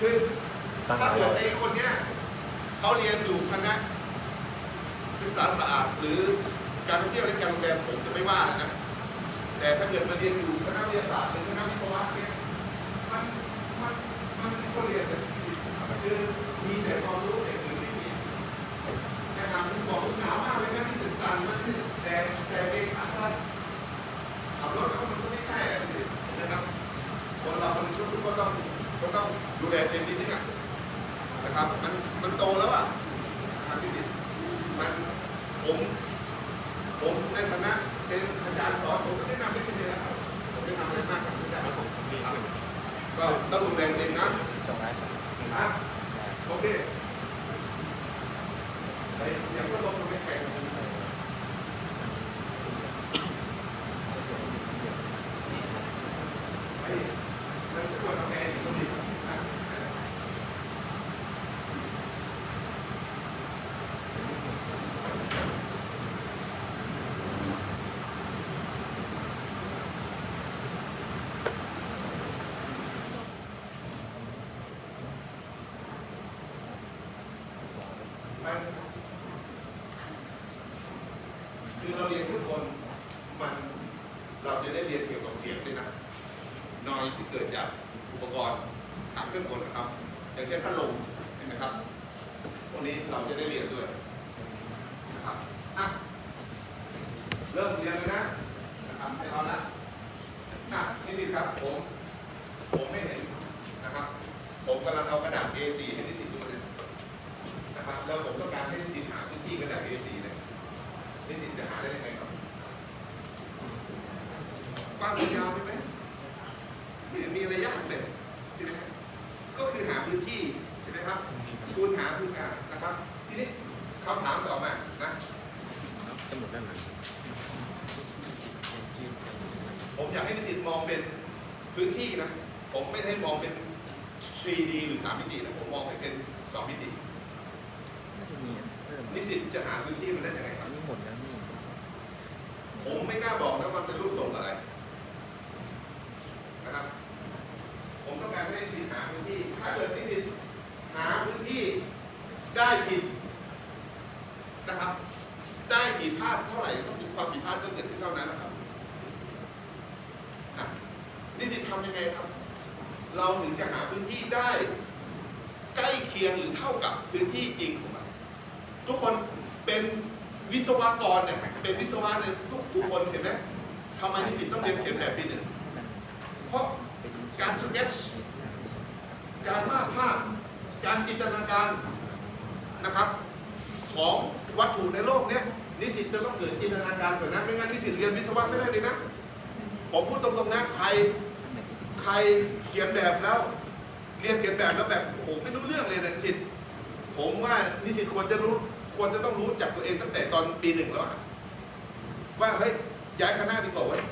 คือตั้งถ้าหลายเกิร้ดอยไอ้คนเนี้ยเขาเรียนอยู่คณะศึกษาสะอาดหรือการท่องเที่ยวและการโรงแรมผมจะไม่ว่านะ แต่ถ้าเกิดมาเรียนอยู่คณะวิทยาศาสตร์หรือคณะวิศวะเนี่ยมันมันมันเป็นคนเรียนแต่คือมีแต่ความรู้แต่คือไม่มีนะครับผมบอกว่าหนาวมากเลยนะที่ศึกษามันแต่แต่เองขาสั้นขับรถแล้วมันก็ไม่ใช่อะสินะครับคนเรามันก็ต้อง ก็ต้องดูแลเป็นนิดนึงอะนะครับมันมันโตแล้วอะนะครับพี่สิทธิ์มันผมผมในฐานะเป็นอาจารย์สอนผมก็แนะนำได้แค่นี้แหละครับผมไม่ทำอะไรมากกว่านี้ได้ครับก็ต้องดูแลตัวเองนะสองร้อยครับนะโอเค เราถึงจะหาพื้นที่ได้ ใกล้เคียงหรือเท่ากับพื้นที่จริงของมันทุกคนเป็นวิศวกรเนี่ยเป็นวิศวะเนี่ยทุกทุกคนเห็นไหมทำไมนิสิตต้องเรียนเขียนแบบปีหนึ่งเพราะการสเก็ตช์การวาดภาพการจินตนาการนะครับ ของวัตถุในโลกเนี้ยนิสิตจะต้องเกิดจินตนาการก่อนนะไม่งั้นนิสิตเรียนวิศวะไม่ได้เลยนะผมพูดตรงๆนะใคร ใครเขียนแบบแล้วเรียนเขียนแบบแล้วแบบโอ้โหไม่รู้เรื่องเลยนะนิสิตผมว่านิสิตควรจะรู้ควรจะต้องรู้จักตัวเองตั้งแต่ตอนปีหนึ่งแล้วอะว่าเฮ้ยย้ายคณะดีกว่าเว้ย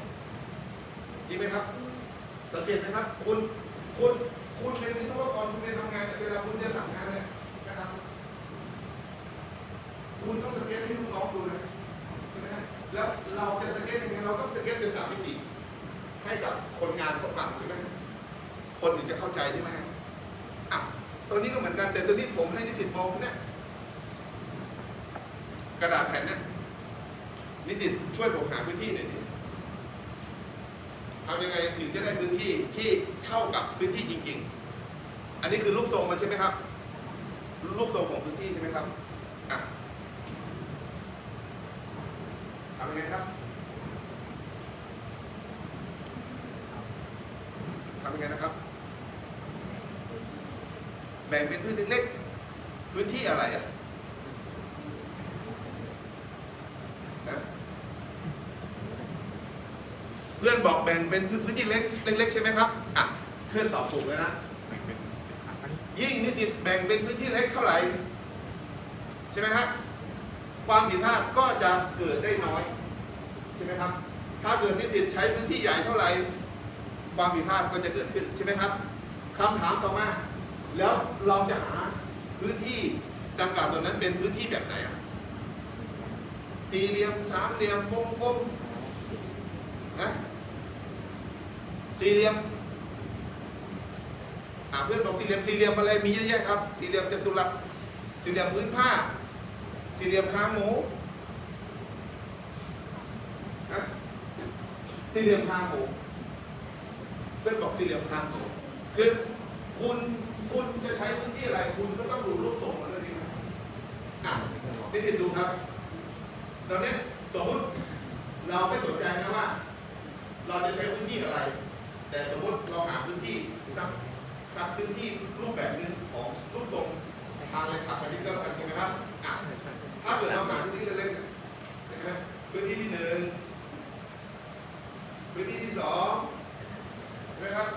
จริงไหมครับ สังเกตไหมครับ คุณคุณคุณเป็นวิศวกรคุณไปทำงานแต่เวลาคุณจะสั่งงานเนี่ยนะครับ คุณต้องสเก็ตให้ลูกน้องดูนะใช่ไหมแล้วเราจะสเก็ตยังไงเราต้องสเก็ตเป็นสามมิติ ให้กับคนงานเขาฟังใช่ไหมคนถึงจะเข้าใจใช่ไหมอะตัวนี้ก็เหมือนกันแต่ตัวนี้ผมให้นิสิตมองเนี่ยกระดาษแผ่นเนี่ยนิสิตช่วยผมหาพื้นที่หน่อยดิทำยังไงถึงจะได้พื้นที่ที่เท่ากับพื้นที่จริง ๆ อันนี้คือรูปทรงมันใช่ไหมครับ รูปทรงของพื้นที่ใช่ไหมครับอะทำยังไงครับ ทำยังไงนะครับ แบ่งเป็นพื้นที่เล็กพื้นที่อะไรอะนะเพื่อนบอกแบ่งเป็นพื้นที่เล็กเล็กๆใช่ไหมครับอะเพื่อนตอบถูกเลยนะยิ่งนิสิตแบ่งเป็นพื้นที่เล็กเท่าไหร่ใช่ไหมครับความผิดพลาดก็จะเกิดได้น้อยใช่ไหมครับ ถ้าเกิดนิสิตใช้พื้นที่ใหญ่เท่าไหร่ความผิดพลาดก็จะเกิดขึ้นใช่ไหมครับคำถามต่อมา แล้วเราจะหาพื้นที่ดังกล่าวตรงนั้นเป็นพื้นที่แบบไหนอะสี่เหลี่ยมสามเหลี่ยมวงกลมนะสี่เหลี่ยมหาเพื่อนบอกสี่เหลี่ยมสี่เหลี่ยมอะไรมีเยอะแยะครับ สี่เหลี่ยมจัตุรัสสี่เหลี่ยมพื้นผ้า สี่เหลี่ยมคางหมูนะสี่เหลี่ยมคางหมูเพื่อนบอกสี่เหลี่ยมคางหมูคือคุณ คุณจะใช้พื้นที่อะไรคุณก็ต้องดูรูปทรงมันด้วยใช่ไหมอะนี่สิดูครับ ตอนนี้สมมติเราไม่สนใจนะว่า เราจะใช้พื้นที่อะไร แต่สมมติเราหาพื้นที่สักสักพื้นที่รูปแบบหนึ่งของรูปทรงทางเลยครับอันนี้ก็ใช่ไหมครับอะถ้าเกิดเราหาพื้นที่เล็กๆเนี่ยใช่ไหมพื้นที่ที่หนึ่งพื้นที่ที่สองใช่ไหมครับ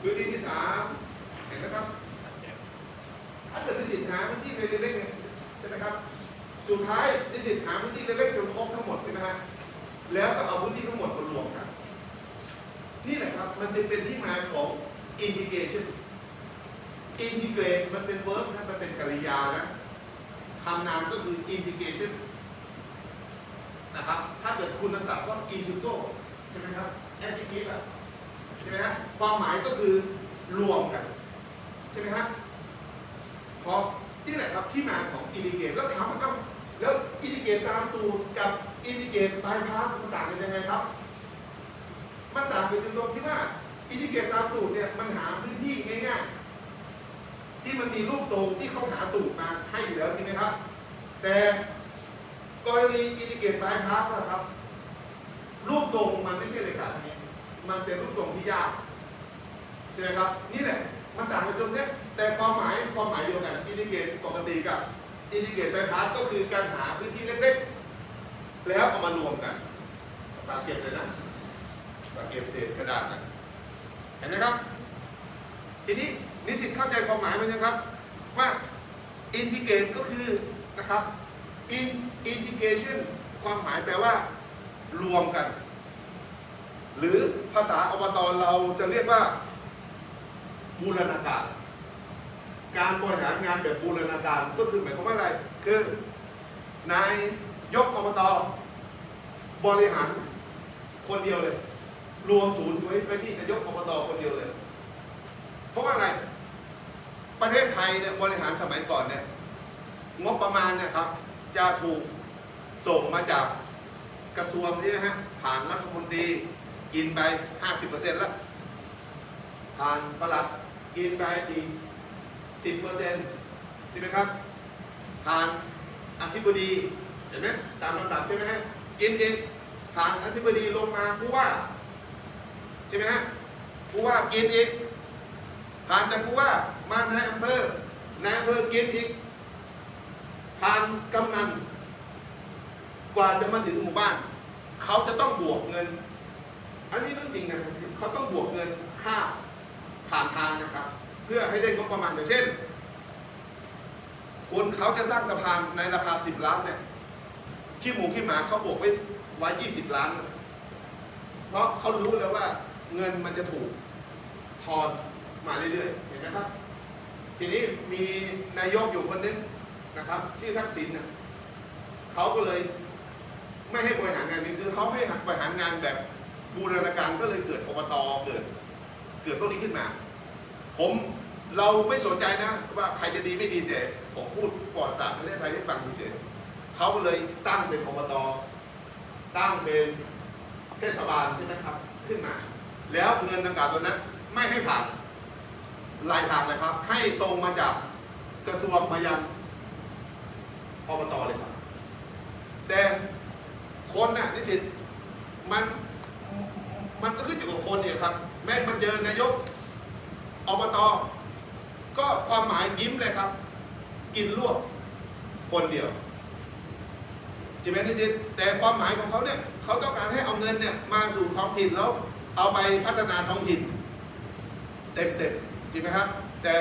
พื้นที่ที่สามเห็นไหมครับ ถ้าเกิดนิสิต หาพื้นที่เล็กๆเนี่ยใช่ไหมครับ สุดท้ายนิสิตหาพื้นที่เล็กๆจนครบทั้งหมดใช่ไหมฮะ แล้วก็เอาพื้นที่ทั้งหมดมารวมกัน นี่แหละครับ มันจะเป็นที่มาของ integration integrate มันเป็น verb นะ มันเป็นกริยานะคำนามก็คือ integration นะครับ ถ้าเกิดคุณศัพท์ก็ integral ใช่ไหมครับ adjective อะใช่ไหมฮะ ความหมายก็คือรวมกัน ใช่ไหมฮะเพราะ นี่แหละครับที่มาของ integrate แล้วถามว่าแล้ว integrate ตามสูตรกับ integrate bypass มันต่างกันยังไงครับ มันต่างกันตรงที่ว่าอินทิเกรตตามสูตรเนี่ยมันหาพื้นที่ง่ายๆ ที่มันมีรูปทรงที่เขาหาสูตรมาให้อยู่แล้วใช่ไหมครับ แต่กรณีอินทิเกรตบายพาสครับ รูปทรงมันไม่ใช่เลยครับนี้ มันเป็นรูปทรงที่ยากใช่ไหมครับ นี่แหละมันต่างกันตรงเนี้ย แต่ความหมายความหมายเดียวกันอินทิเกรตปกติกับอินทิเกรตบายพาสก็คือการหาพื้นที่เล็กๆ แล้วเอามารวมกันฝากเก็บเลยนะก็เก็บเศษกระดาษนะเห็นไหมครับ ทีนี้นิสิตเข้าใจความหมายมันยังครับ ว่า integrate ก็คือนะครับ in integration ความหมายแปลว่า รวมกัน หรือภาษาอบตเราจะเรียกว่าบูรณาการ การบริหารงานแบบบูรณาการก็คือหมายความว่าอะไร คือนายยกอบตบริหารคนเดียวเลย รวมศูนย์ไว้ไว้ที่นายกอบตคนเดียวเลย เพราะว่าอะไร ประเทศไทยเนี่ยบริหารสมัยก่อนเนี่ยงบประมาณเนี่ยครับจะถูกส่งมาจากกระทรวงใช่ไหมฮะผ่านรัฐมนตรีกินไป 50%แล้วผ่านประหลัดกินไปอีก 10%ใช่ไหมครับผ่านอธิบดีเห็นไหมตามลำดับใช่ไหมฮะกินเองผ่านอธิบดีลงมาผู้ว่าใช่ไหมฮะผู้ว่ากินอีกผ่านจากผู้ว่า มานายอำเภอนายอำเภอกินอีกผ่านกำนันกว่าจะมาถึงหมู่บ้าน เขาจะต้องบวกเงิน อันนี้เรื่องจริงนะครับเขาต้องบวกเงินค่าผ่านทางนะครับ เพื่อให้ได้งบประมาณอย่างเช่น คนเขาจะสร้างสะพานในราคา 10 ล้านเนี่ยขี้หมูขี้หมาเขาบวกไว้ไว้20 ล้าน เพราะเขารู้แล้วว่าเงินมันจะถูกทอนมาเรื่อยๆ เห็นไหมครับ ทีนี้มีนายกอยู่คนนึงนะครับ ชื่อทักษิณนะเขาก็เลยไม่ให้บริหารงานนี้คือเขาให้บริหารงานแบบบูรณาการก็เลยเกิดอบตเกิด เกิดพวกนี้ขึ้นมา ผม เราไม่สนใจนะว่าใครจะดีไม่ดีแต่ผมพูดประวัติศาสตร์ประเทศไทยให้ฟังเฉยๆเขาเลยตั้งเป็นอบตตั้งเป็นเทศบาลใช่ไหมครับ ขึ้นมา แล้วเงินดังกล่าวตัวนั้น ไม่ให้ผ่านลายทางเลยครับ ให้ตรงมาจากกระทรวงมายังอบตเลยครับ แต่คนน่ะนิสิตมันมันก็ขึ้นอยู่กับคนเนี่ยครับ แม้มาเจอนายกอบต ก็ความหมายยิ้มเลยครับ กินลวกคนเดียวใช่ไหมนิสิตแต่ความหมายของเขาเนี่ยเขาต้องการให้เอาเงินเนี่ยมาสู่ท้องถิ่นแล้วเอาไปพัฒนาท้องถิ่นเต็มๆจริงไหมครับ แต่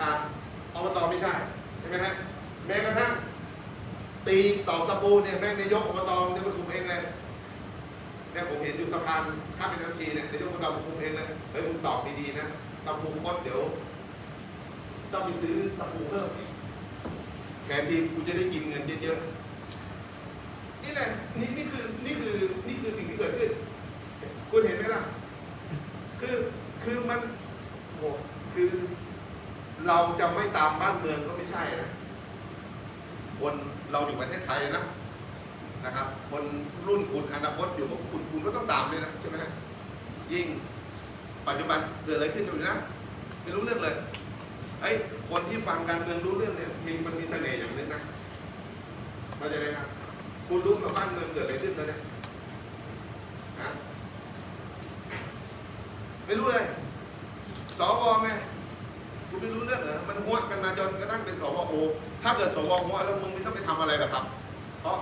อ่าอบตไม่ใช่ใช่ไหมฮะแม้กระทั่งตีตอกตะปูเนี่ยแม่นายกอบตเนี่ยมันคุมเองเลยเนี่ยผมเห็นอยู่สะพานข้ามไปน้ำชีเนี่ยนายกอบตคุมเองเลยเฮ้ยมึงตอกดีๆนะตะปูคดเดี๋ยว ต้องไปซื้อตะปูเพิ่มอีกแทนที่กูจะได้กินเงินเยอะๆ นี่แหละนี่นี่คือนี่คือนี่คือสิ่งที่เกิดขึ้น คุณเห็นไหมล่ะ คือคือมันโหคือ เราจะไม่ตามบ้านเมืองก็ไม่ใช่นะ คนเราอยู่ประเทศไทยนะนะครับ คนรุ่นคุณอนาคตอยู่กับคุณคุณก็ต้องตามเลยนะใช่ไหมฮะยิ่งปัจจุบันเกิดอะไรขึ้นอยู่นะ ไม่รู้เรื่องเลย ไอ้ยคนที่ฟังการเมืองรู้เรื่องเนี่ยมีมันมีเสน่ห์อย่างนึงนะเข้าใจไหมครับคุณรู้กับบ้านเมืองเกิดอะไรขึ้นแล้วเนี่ยฮะไม่รู้เลยสวไงคุณไม่รู้เรื่องเหรอมันหัวกันมาจนกระทั่งเป็นสวโอถ้าเกิดสวหัวแล้วมึงไม่ต้องไปทำอะไรหรอกครับ เพราะ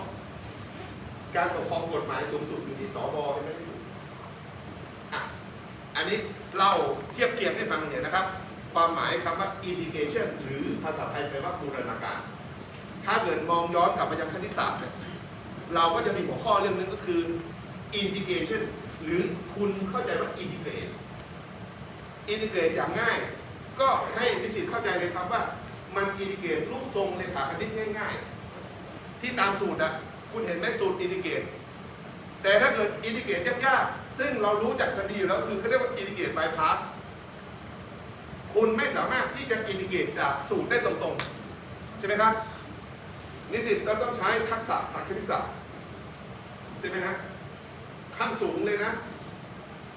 การปกครองกฎหมายสูงสุดอยู่ที่สวใช่ไหมที่สุดอะอันนี้เล่าเทียบเคียงให้ฟังเห็นนะครับ ความหมายคำว่า indication หรือภาษาไทยแปลว่าบูรณาการ ถ้าเกิดมองย้อนกลับไปยังคณิตศาสตร์เนี่ยเราก็จะมีหัวข้อเรื่องนึงก็คือ integration หรือคุณเข้าใจว่า integrate อินทิเกรตอย่างง่าย ก็ให้นิสิตเข้าใจเลยครับว่ามันอินทิเกรตรูปทรงเลขาคณิตง่าย ๆ ที่ตามสูตรอะคุณเห็นไหมสูตรอินทิเกรตแต่ถ้าเกิดอินทิเกรตยากๆซึ่งเรารู้จักกันดีอยู่แล้วคือเขาเรียกว่าอินทิเกรตบายพาส คุณไม่สามารถที่จะอินทิเกรตจากสูตรได้ตรงๆ ใช่ไหมครับ นิสิตเราต้องใช้ทักษะทางคณิตศาสตร์ใช่ไหมฮะขั้นสูงเลยนะ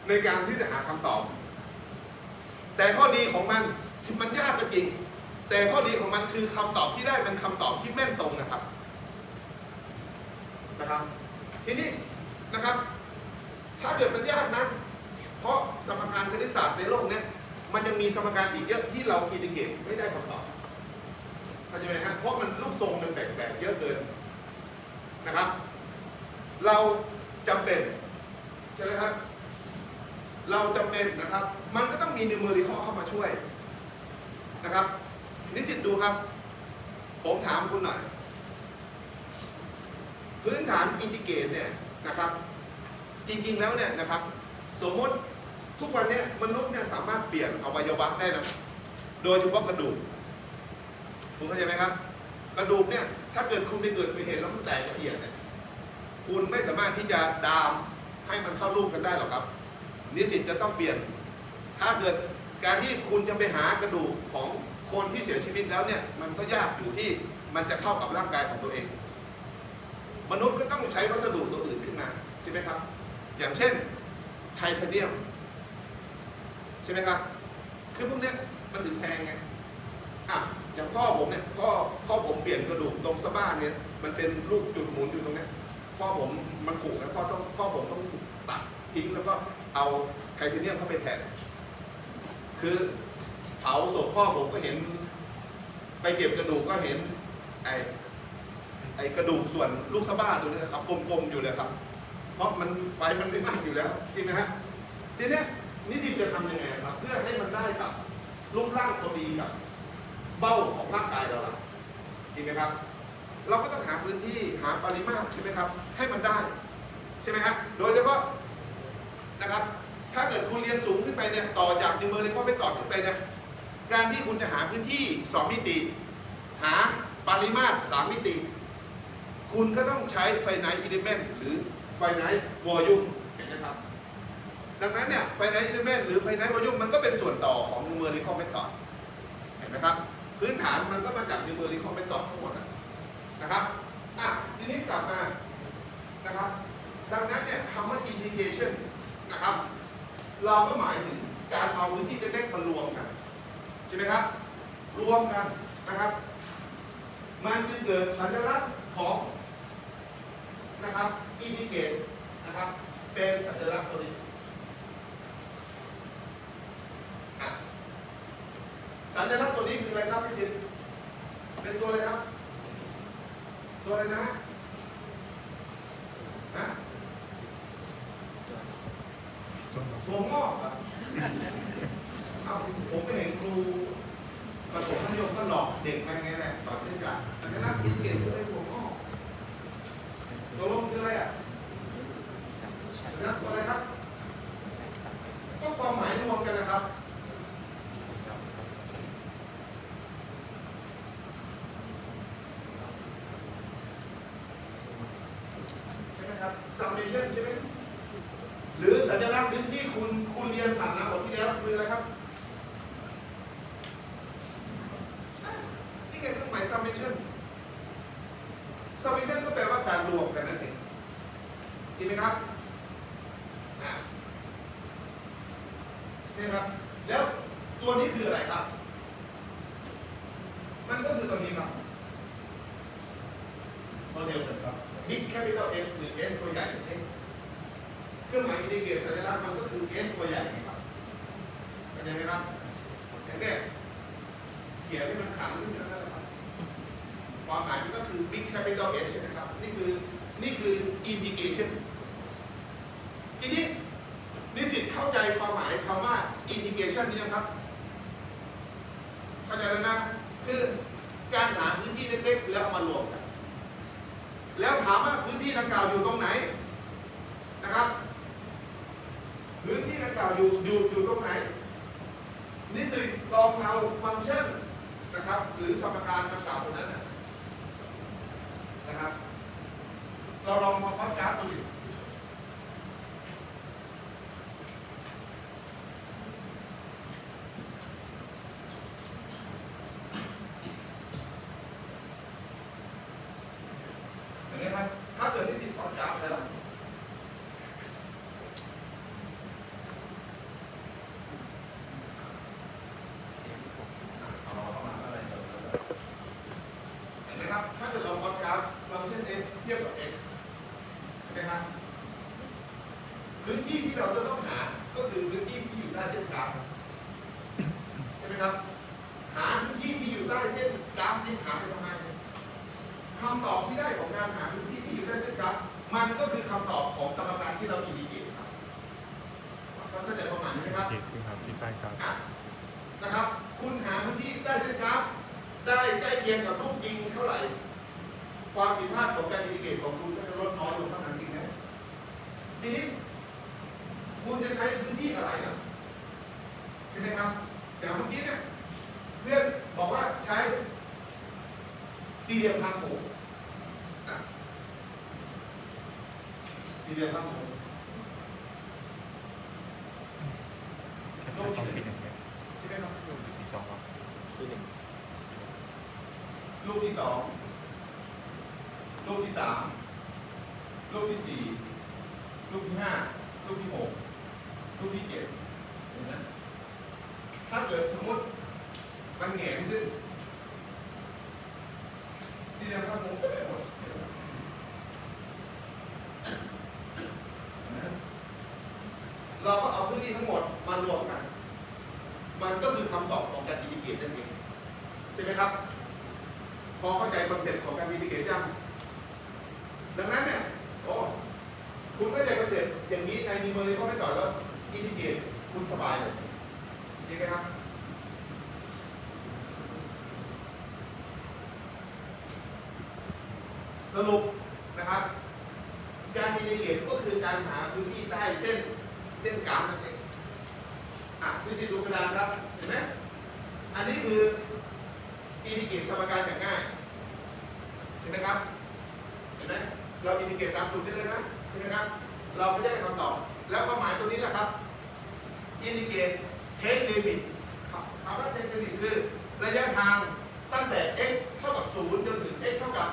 ในการที่จะหาคำตอบ แต่ข้อดีของมันที่มันยากก็จริง แต่ข้อดีของมันคือคำตอบที่ได้เป็นคำตอบที่แม่นตรงนะครับนะครับ ทีนี้นะครับ ถ้าเกิดมันยากนะ เพราะสมการคณิตศาสตร์ในโลกเนี้ย มันยังมีสมการอีกเยอะที่เราอินทิเกรตไม่ได้คำตอบเข้าใจไหมฮะเพราะมันรูปทรงมันแปลกๆเยอะเกินนะครับ เราจำเป็นใช่ไหมครับเราจำเป็นนะครับ มันก็ต้องมีนิวเมอริคอเข้ามาช่วยนะครับนิสิตดูครับ ผมถามคุณหน่อย พื้นฐานอินทิเกรตเนี่ยนะครับ จริงๆแล้วเนี่ยนะครับ สมมติ ทุกวันนี้มนุษย์เนี่ยสามารถเปลี่ยนอวัยวะได้นะโดยเฉพาะกระดูกคุณเข้าใจไหมครับ กระดูกเนี่ยถ้าเกิดคุณไปเกิดไปเห็นแล้วมันแตกละเอียดเนี่ยคุณไม่สามารถที่จะดามให้มันเข้ารูปกันได้หรอกครับ นิสิตจะต้องเปลี่ยน ถ้าเกิดการที่คุณจะไปหากระดูกของคนที่เสียชีวิตแล้วเนี่ยมันก็ยากอยู่ที่มันจะเข้ากับร่างกายของตัวเอง มนุษย์ก็ต้องใช้วัสดุตัวอื่นขึ้นมาใช่ไหมครับ อย่างเช่นไทเทเนียม ใช่ไหมครับ คือพวกเนี้ยมันถึงแพงไงอะอย่างพ่อผมเนี่ยพ่อพ่อผมเปลี่ยนกระดูกตรงสะบ้านเนี่ย มันเป็นลูกจุดหมุนอยู่ตรงเนี้ยพ่อผมมันผูกแล้วพ่อต้องพ่อผมต้องตัดทิ้งแล้วก็เอาไทเทเนียมเข้าไปแทน คือเผาศพพ่อผมก็เห็น ไปเก็บกระดูกก็เห็น ไอไอกระดูกส่วนลูกสะบ้าตัวนี้นะครับกลมๆอยู่เลยครับ เพราะมันไฟมันไม่ไหม้อยู่แล้วจริงไหมฮะทีเนี้ย นิสิตจะทำยังไงครับ เพื่อให้มันได้กับรูปร่างพอดีกับเบ้าของร่างกายเราล่ะจริงไหมครับ เราก็ต้องหาพื้นที่หาปริมาตรใช่ไหมครับ ให้มันได้ ใช่ไหมครับโดยเฉพาะนะครับ ถ้าเกิดคุณเรียนสูงขึ้นไปเนี่ยต่อจากนิวเมอริคอลไปต่อขึ้นไปนี่ยการที่คุณจะหาพื้นที่สองมิติ หาปริมาตรสามมิติ คุณก็ต้องใช้ไฟไนท์อิเลเมนต์หรือไฟไนท์วอลลุ่มเห็นไหมครับ ดังนั้นเนี่ยไฟไนท์อิเลเมนต์หรือไฟไนท์วอลลุ่มมันก็เป็นส่วนต่อของนิวเมอริคอลเมธอดเห็นไหมครับ พื้นฐานมันก็มาจากนิวเมอริคอลเมธอดทั้งหมดนะนะครับอะทีนี้กลับมานะครับ ดังนั้นเนี่ยคำว่า integration นะครับ เราก็หมายถึงการเอาพื้นที่เล็กๆมารวมกันใช่ไหมครับ รวมกันนะครับ มันจึงเกิดสัญลักษณ์ของนะครับ integrate นะครับ เป็นสัญลักษณ์ตัวนี้อะ สัญลักษณ์ตัวนี้คืออะไรครับพี่สิทธิ์เป็นตัวอะไรครับ ตัวอะไรนะฮะตัวงอกครับเอาผมไปเห็นครูประถมมัธยมก็หลอกเด็กมาไงแหละสอนเรื่องการสัญลักษณ์อินเกตคืออะไรตัวงอกตัวลงคืออะไรอะสัญลักษณ์ตัวอะไรครับ ก็ความหมายรวมกันนะครับ Thank you. หมายมันก็คือ big capital S ใช่ไหมครับ นี่คือนี่คือ indication ทีนี้นิสิตเข้าใจความหมายคำว่า indication นี้นะครับ เข้าใจแล้วนะ คือการหาพื้นที่เล็กๆ แล้วเอามารวมกัน แล้วถามว่าพื้นที่ดังกล่าวอยู่ตรงไหนนะครับพื้นที่ดังกล่าวอยู่อยู่อยู่ตรงไหน นิสิตลองเอาฟังก์ชันนะครับ หรือสมการดังกล่าวตรงนั้นนะนะครับ เราลองมาพัฒกราฟดูสิเห็นไหมครับ ถ้าเกิดนิสิตพัฒกราฟแล้ว เห็นไหมครับ ถ้าเกิดเราพอดกราฟฟังก์ชัน f เทียบกับ x ใช่ไหมครับ พื้นที่ที่เราจะต้องหา ก็คือพื้นที่ที่อยู่ใต้เส้นกราฟ ใช่ไหมครับ หาพื้นที่ที่อยู่ใต้เส้นกราฟนี่หาไปทำไมคำตอบที่ได้ของการหาพื้นที่ที่อยู่ใต้เส้นกราฟ มันก็คือคำตอบของสมการที่เราอินดิเกตครับเข้าใจประมาณนี้ไหมครับ เอกคือครับที่ใต้ครับ อะนะครับ คุณหาพื้นที่ใต้เส้นกราฟ ได้ใกล้เคียงกับรูปจริงเท่าไหร่ ความผิดพลาดของการอินดิเกตของคุณก็จะลดน้อยลงเท่านั้นเองนะทีนี้ คุณจะใช้พื้นที่อะไรล่ะ ใช่ไหมครับอย่างเมื่อกี้เนี่ยเพื่อนบอกว่าใช้สี่เหลี่ยมทางหมสี่เหลี่ยมทางหมูแค่ต้องปีหนึ่งที่ไหมครับปีสองครับที่หนึ่งลูกที่สองลูกที่สามลูกที่สี่ลูกที่ห้าลูกที่หกลูกที่เจ็ดเห็นไหมถ้าเกิดสมมติมันแหงนขึ้นสี่เหลี่ยมข้างมุมก็ได้หมดเห็นไหมเราก็เอาพื้นที่ทั้งหมดมารวมกัน มันก็คือคำตอบของการอินดิเกตนั่นเองใช่ไหมครับ พ อเข้าใจคอนเซ็ปต์ของการอินดิเกตยังดังนั้นเนี่ยโอ้คุณเข้าใจคอนเซ็ปต์อย่างนี้ในมีเมอร์ก็ไม่ต่อแล้วอินดิเกตคุณสบายเลยจริงไหมครับสรุปนะครับ การอินดิเกตก็คือการหาพื้นที่ใต้เส้นเส้นกราฟนั่นเองอะวิสิดูกระดานครับ เห็นไหมอันนี้คืออินดิเกตสมการอย่างง่ายใช่ไหมครับ เห็นไหม เราอินดิเกตตามสูตรได้เลยนะใช่ไหมครับ เราไม่ได้คำตอบ แล้วความหมายตัวนี้นะครับอินดิเกตเทคเดบิตคำว่าเทคเดบิตคือระยะทางตั้งแต่ x เท่ากับ 0 จนถึง x เท่ากับ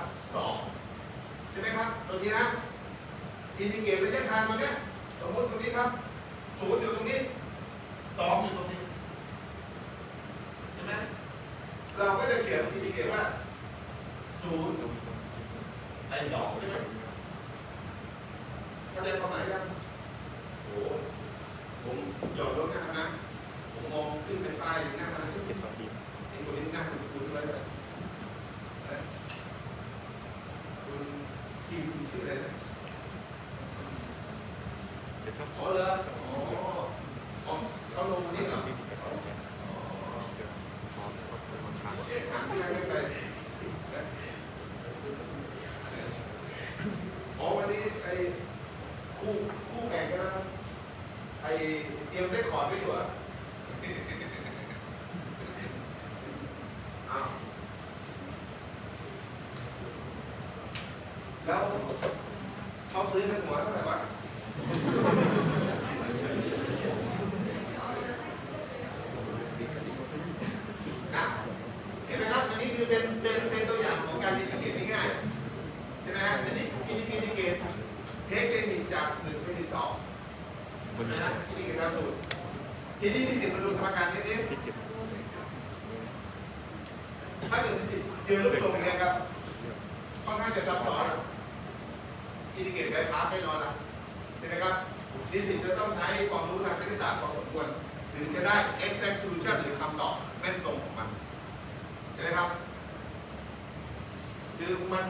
2 ใช่ไหมครับ ตัวนี้นะอินดิเกตระยะทางตัวเนี้ยสมมติตรงนี้ครับ 0 อยู่ตรงนี้ 2 อยู่ตรงนี้ใช่ไหมเราก็จะเขียนอินดิเกตว่าศูนย์ไอสองใช่ไหม เข้าใจความหมายยังโอ้ผมจอดรถนะครับนะผมมองขึ้นไปป้ายหน้ามันเจ็ดสองปีไอ้คนนี้หน้าคุณคุณด้วยเลยเอ๊ะคุณทีมคุณชื่ออะไรนะเจ็ดครับอ๋อเหรออ๋ออ๋อเขาลงมานี่เหรอ ที่ติดกับเขาเนี่ย อ๋อ เดี๋ยวพร้อมแล้วก็เปิดวันพระ เอ๊ะถามไม่ได้ไม่เป็นไรอ๋อวันนี้ไอ้คู่คู่แข่งกันนะไอ้ เตรียมได้ขอดไว้อยู่เหรอะแล้วเขาซื้อเป็นหัวเท่าไหร่วะอะเห็นไหมครับ อันนี้คือเป็นเป็นเป็นตัว อินดิเกตตามสูตรทีนี้นิสิตมาดูสมการนี้สิ ที่เจ็บ ถ้าเกิดนิสิตเจอรูปทรงอย่างเงี้ยครับค่อนข้างจะซับซ้อนอินดิเกตไบพาสแน่นอนนะใช่ไหมครับนิสิตจะต้องใช้ความรู้ทางคณิตศาสตร์พอสมควรถึงจะได้ exact solution หรือคำตอบแม่นตรงของมัน ใช่ไหมครับ คือมัน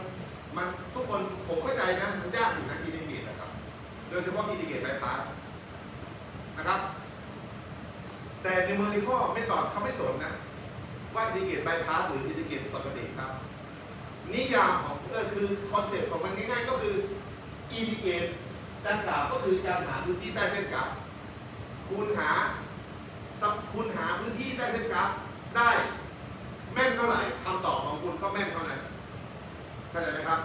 มันทุกคนผมเข้าใจนะมันยากอยู่นะอินดิเกตนะครับ โดยเฉพาะอินดิเกตไบพาสนะครับ แต่ในมือนิข้อไม่ตอบเขาไม่สนนะว่าอินดิเกตไบพาสหรืออินดิเกตปกติครับ นิยามของเออคือคอนเซ็ปต์ของมันง่ายๆ ก็คืออินดิเกตดังกล่าวก็คือการหาพื้นที่ใต้เส้นกราฟคูณหาสับคูณหาพื้นที่ใต้เส้นกราฟได้ แม่นเท่าไหร่คำตอบของคุณก็แม่นเท่านั้นเข้าใจไหมครับ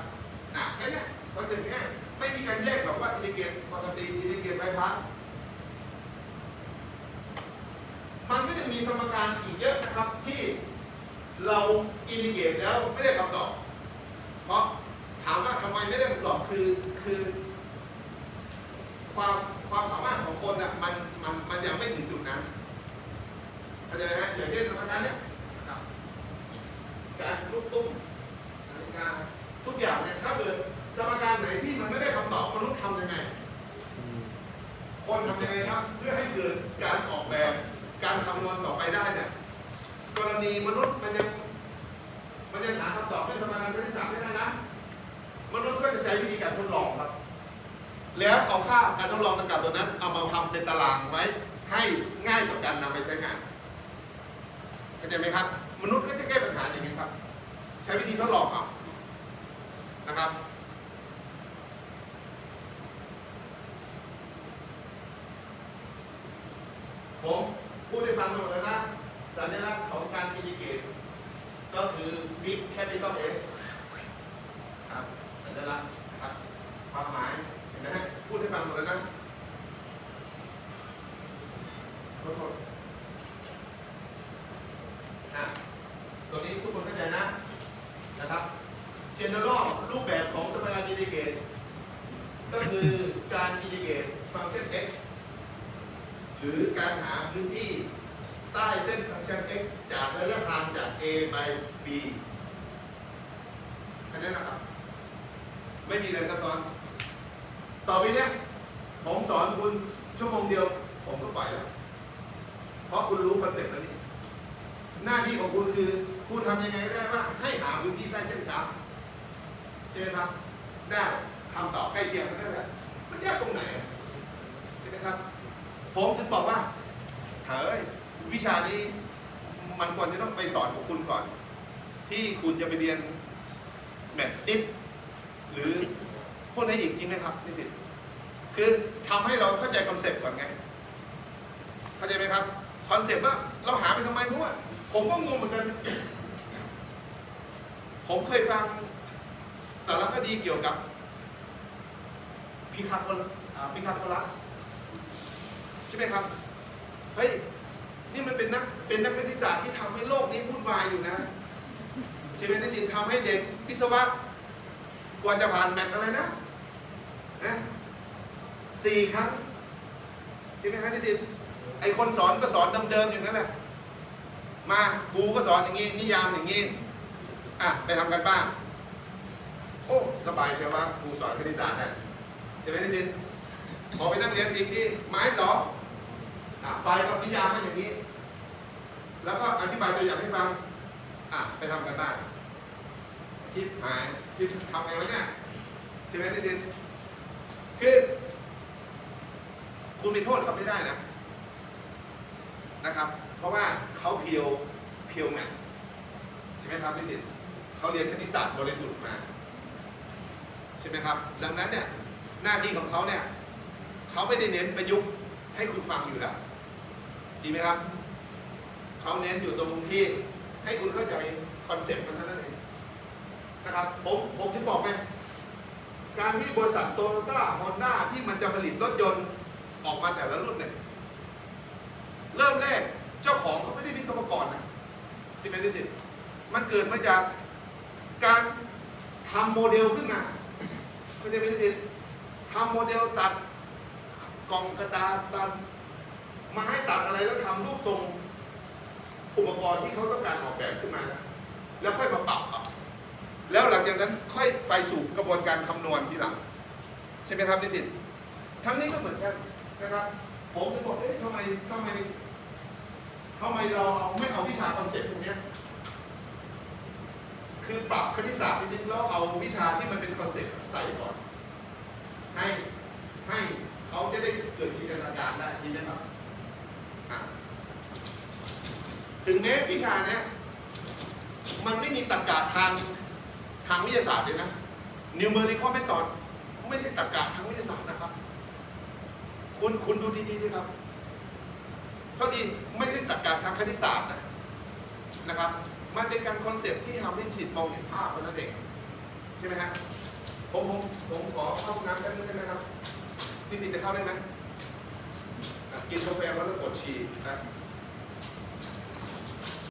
อะแค่นี้คอนเซ็ปต์ง่ายไม่มีการแยกแบบว่าอินดิเกตปกติอินดิเกตไบพาสมันก็จะมีสมการอีกเยอะนะครับที่เราอินดิเกตแล้วไม่ได้คำตอบ เพราะถามว่าทำไมไม่ได้คำตอบคือคือความความสามารถของคนอะมันมันมันยังไม่ถึงจุดนั้นเข้าใจไหมฮะอย่างเช่นสมการเนี้ย การลูกตุ้มนาฬิกาทุกอย่างเนี่ยถ้าเกิดสมการไหนที่มันไม่ได้คำตอบมนุษย์ทำยังไง คนทำยังไงครับ เพื่อให้เกิดการออกแบบ การคำนวณต่อไปได้เนี่ยกรณีมนุษย์มันยังมันยังหาคำตอบด้วยสมการคณิตศาสตร์ไม่ได้นะมนุษย์ก็จะใช้วิธีการทดลองครับ แล้วเอาค่าการทดลองต่างๆตัวนั้น เอามาทำเป็นตารางไว้ ให้ง่ายต่อการนำไปใช้งานเข้าใจไหมครับ มนุษย์ก็จะแก้ปัญหาอย่างนี้ครับ ใช้วิธีทดลองเอานะครับผมพูดให้ฟังหมดแล้วนะสัญลักษณ์ของการอินดิเกตก็คือ big capital S ครับสัญลักษณ์นะครับความหมายเห็นไหมฮะพูดให้ฟังหมดแล้วนะขอโทษอะตัวนี้ทุกคนเข้าใจนะ นะครับ general รูปแบบของสมการอินดิเกต ก็คือการอินดิเกตฟังก์ชัน x หรือการหาพื้นที่ใต้เส้นฟังก์ชัน x จากระยะทางจาก a ไป b แค่นั้นนะครับ ไม่มีอะไรซับซ้อน ต่อไปเนี้ยผมสอนคุณชั่วโมงเดียว ผมก็ปล่อยแล้ว เพ ราะคุณรู้คอนเซ็ปต์แล้วนี่หน้าที่ของคุณคือคุณทำยังไงก็ได้ว่า ให้หาพื้นที่ใต้เส้นกราฟใช่ไหมครับได้คำตอบใกล้เคียงกันนั่นแหละมันยากตรงไหนใช่ไหมครับ ผมถึงบอกว่าเฮ้ยวิชานี้มันควรจะต้องไปสอนของคุณก่อน ที่คุณจะไปเรียนแมทดิฟหรือพวกนี้อีกจริงไหมครับนิสิคือทำให้เราเข้าใจคอนเซ็ปต์ก่อนไง เข้าใจไหมครับ คอนเซปต์ว่าเราหาไปทำไมเพราะว่าผมก็งงเหมือนกัน ผมเคยฟังสารคดีเกี่ยวกับพิคาโคลอ่าพิคาโคลัสใช่ไหมครับ เฮ้ย นี่มันเป็นนักเป็นนักคณิตศาสตร์ที่ทำให้โลกนี้วุ่นวายอยู่นะใช่ไหมนิสิตทำให้เด็กวิศวะกว่าจะผ่านแมตช์อะไรนะนะสี่ครั้งใช่ไหมครับนิสิต ไอคนสอนก็สอนเดิมๆอย่างนั้นแหละมาครูก็สอนอย่างนี้นิยามอย่างนี้อะไปทำกันบ้านโอ้สบายเชียวว่าครูสอนคณิตศาสตร์นะใช่ไหมนิสิตพอไปนั่งเรียนอีกที่ไม้สองอะไปก็นิยามมันอย่างนี้ แล้วก็อธิบายตัวอย่างให้ฟังอะไปทำกันบ้านคิดหายคิดทำไงวะเนี่ยใช่ไหมนิสิตคือคุณมีโทษเขาไม่ได้นะ นะครับ เพราะว่าเขาเพียวเพียวแมทใช่ไหมครับนิสิตเขาเรียนคณิตศาสตร์บริสุทธิ์มาใช่ไหมครับ ดังนั้นเนี่ยหน้าที่ของเขาเนี่ยเขาไม่ได้เน้นประยุกต์ให้คุณฟังอยู่แล้วจริงไหมครับเขาเน้นอยู่ตรงที่ให้คุณเข้าใจคอนเซ็ปต์มันเท่านั้นเองนะครับผมผมที่บอกไงการที่บริษัทโตโยต้าฮอนด้าที่มันจะผลิตรถยนต์ออกมาแต่ละรุ่นเนี่ย เริ่มแรกเจ้าของเขาไม่ได้วิศวกรนะจริงไหมที่สิมันเกิดมาจากการทำโมเดลขึ้นมาไม่ใช่ไม่ใช่ทำโมเดลตัดกล่องกระดาษตัดมาให้ตัดอะไรแล้วทำรูปทรงอุปกรณ์ที่เขาต้องการออกแบบขึ้นมา แล้วค่อยมาปรับแล้วหลังจากนั้นค่อยไปสู่กระบวนการคำนวณทีหลังใช่ไหมครับนิสิตทั้งนี้ก็เหมือนกันนะครับ ผมถึงบอกเอ๊ะทำไมทำไม ทำไมเราเอาไม่เอาวิชาคอนเซ็ปต์ตรงนี้คือปรับคณิตศาสตร์นิดนึงแล้วเอาวิชาที่มันเป็นคอนเซ็ปต์ใส่ก่อน ให้ให้เขาจะได้เกิดจินตนาการได้จริงไหมครับถึงแม้วิชาเนี้ยมันไม่มีตรรกะทางทางวิทยาศาสตร์เลยนะ numerical method ไม่ใช่ตรรกะทางวิทยาศาสตร์นะครับ คุณคุณดูดีๆด้วยครับ เท่าที่ไม่ใช่ตรรกะทางคณิตศาสตร์นะนะครับ มันเป็นการคอนเซ็ปต์ที่ทำให้สิทธิมองเห็นภาพเท่านั้นเองใช่ไหมฮะผมผมผมขอเข้าห้องน้ำแป๊บนึงได้ไหมครับนิสิจะเข้าได้ไหมกินกาแฟแล้วก็กดฉี่นะ